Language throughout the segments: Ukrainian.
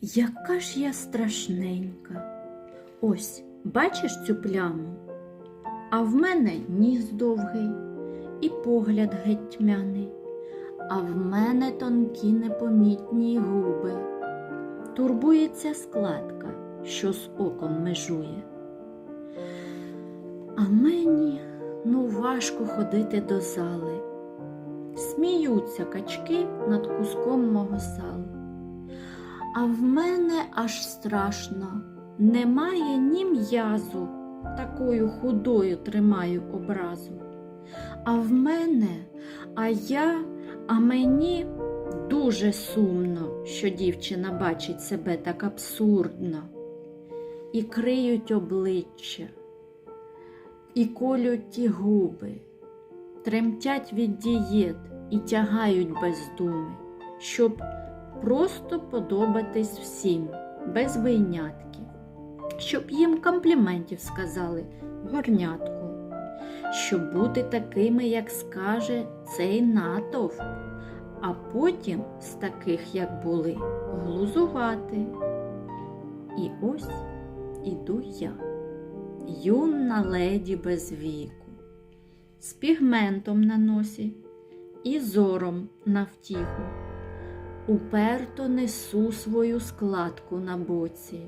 Яка ж я страшненька. Ось, бачиш цю пляму? А в мене ніс довгий і погляд геть тьмяний, а в мене тонкі непомітні губи. Турбується складка, що з оком межує. А мені ну важко ходити до зали. Сміються качки над куском мого сала. А в мене аж страшно, немає ні м'язу, такою худою тримаю образу. А в мене, а я, а мені дуже сумно, що дівчина бачить себе так абсурдно. І криють обличчя, і колють ті губи, тремтять від дієт і тягають без думи, щоб просто подобатись всім, без вийнятків, щоб їм компліментів сказали горнятку, щоб бути такими, як скаже цей натовп, а потім з таких, як були, глузувати. І ось іду я, юна леді без віку, з пігментом на носі і зором на втіху. Уперто несу свою складку на боці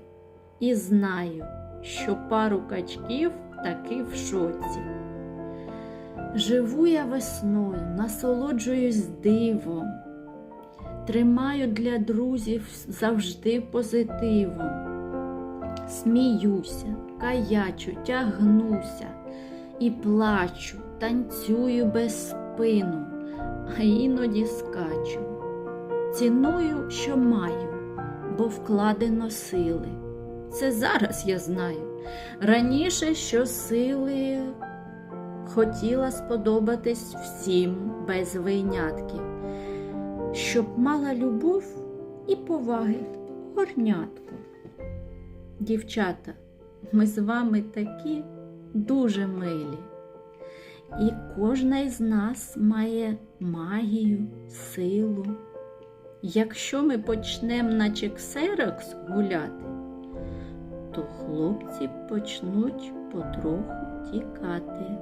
і знаю, що пару качків таки в шоці. Живу я весною, насолоджуюсь дивом, тримаю для друзів завжди позитивом, сміюся, каячу, тягнуся і плачу, танцюю без спину, а іноді скачу. Ціную, що маю, бо вкладено сили. Це зараз я знаю. Раніше що сили хотіла сподобатись всім без вийнятків, щоб мала любов і поваги горнятку. Дівчата, ми з вами такі дуже милі. І кожна із нас має магію, силу. Якщо ми почнемо наче ксерокс гуляти, то хлопці почнуть потроху тікати.